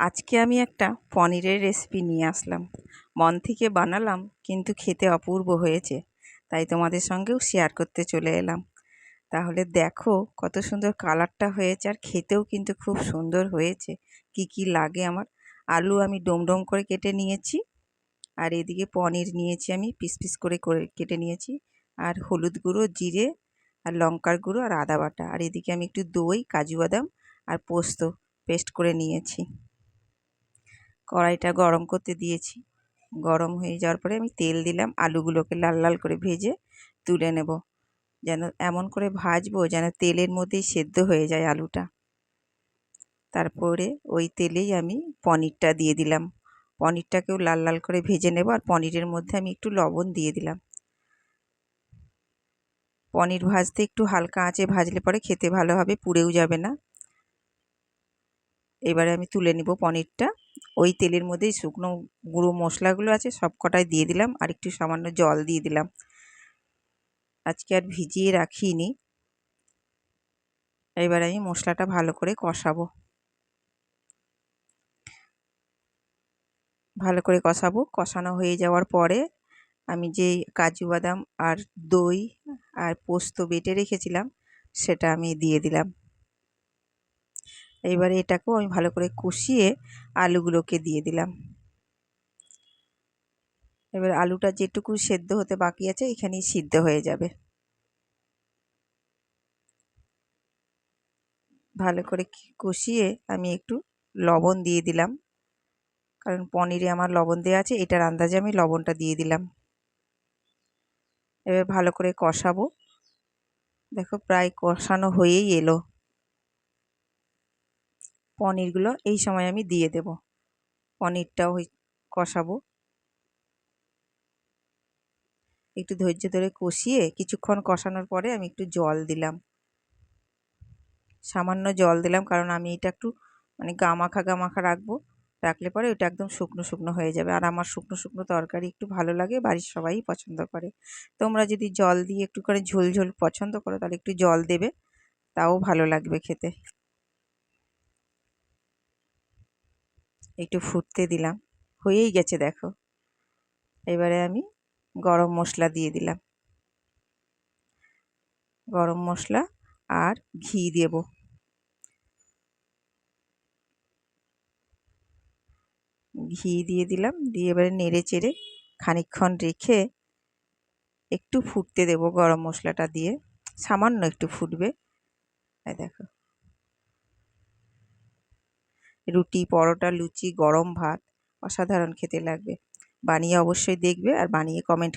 আজকে আমি একটা পনিরের রেসিপি নিয়ে আসলাম। মন থেকে বানালাম, কিন্তু খেতে অপূর্ব হয়েছে। তাই তোমাদের সঙ্গেও শেয়ার করতে চলে এলাম। তাহলে দেখো কত সুন্দর কালারটা হয়েছে আর খেতেও কিন্তু খুব সুন্দর হয়েছে। কি কি লাগে আমার? আলু আমি ডোম ডোম করে কেটে নিয়েছি। আর এদিকে পনির নিয়েছি আমি, পিস পিস করে করে কেটে নিয়েছি। আর হলুদ গুঁড়ো, জিরে, আর লঙ্কার গুঁড়ো আর আদা বাটা। আর এদিকে আমি একটু দই, কাজু বাদাম আর পোস্ত পেস্ট করে নিয়েছি। কড়াইটা গরম করতে দিয়েছি। গরম হয়ে যাওয়ার পরে আমি তেল দিলাম, আলুগুলোকে লাল লাল করে ভেজে তুলে নেব। যেন এমন করে ভাজবো যেন তেলের মধ্যেই সেদ্ধ হয়ে যায় আলুটা। তারপরে ওই তেলেই আমি পনিরটা দিয়ে দিলাম। পনিরটাকেও লাল লাল করে ভেজে নেব আর পনিরের মধ্যে আমি একটু লবণ দিয়ে দিলাম। পনির ভাজতে একটু হালকা আঁচে ভাজলে পরে খেতে ভালো হবে পুড়েও যাবে না। এবারে আমি তুলে নিব পনিরটা। ওই তেলের মধ্যেই শুকনো গুঁড়ো মশলাগুলো আছে সব কটাই দিয়ে দিলাম। আর একটু সামান্য জল দিয়ে দিলাম। আজকে আর ভিজিয়ে রাখিনি। এবার আমি মশলাটা ভালো করে কষাবো। ভালো করে কষাবো। কষানো হয়ে যাওয়ার পরে আমি যেই কাজু বাদাম আর দই আর পোস্ত বেটে রেখেছিলাম, সেটা আমি দিয়ে দিলাম। এবারে এটাকেও আমি ভালো করে কষিয়ে আলুগুলোকে দিয়ে দিলাম। এবার আলুটা যেটুকু সেদ্ধ হতে বাকি আছে এখানেই সিদ্ধ হয়ে যাবে। ভালো করে কষিয়ে আমি একটু লবণ দিয়ে দিলাম। কারণ পনিরে আমার লবণ দেওয়া আছে, এটার আন্দাজে আমি লবণটা দিয়ে দিলাম। এবার ভালো করে কষাবো। দেখো প্রায় কষানো হয়েই এলো। পনিরগুলো এই সময় আমি দিয়ে দেব। পনিরটাও কষাবো। একটু ধৈর্য ধরে কষিয়ে কিছুক্ষণ কষানোর পরে আমি একটু জল দিলাম। সামান্য জল দিলাম কারণ আমি এটা একটু মানে গামাখা গামাখা রাখব। রাখলে পরে ওটা একদম শুকনো শুকনো হয়ে যাবে। আর আমার শুকনো শুকনো তরকারি একটু ভালো লাগে, বাড়ির সবাই পছন্দ করে। তোমরা যদি জল দিয়ে একটু করে ঝোল ঝোল পছন্দ করো তাহলে একটু জল দেবে, তাও ভালো লাগবে খেতে। একটু ফুটতে দিলাম। হয়েই গেছে, দেখো। এবারে আমি গরম মশলা দিয়ে দিলাম। গরম মশলা আর ঘি দেব। ঘি দিয়ে দিলাম। দিয়ে এবারে নেড়ে চেড়ে খানিকক্ষণ রেখে একটু ফুটতে দেব গরম মশলাটা দিয়ে। সামান্য একটু ফুটবে। দেখো। রুটি পরোটা লুচি গরম ভাত অসাধারণ খেতে লাগবে। বানিয়ে অবশ্যই দেখবে আর বানিয়ে কমেন্ট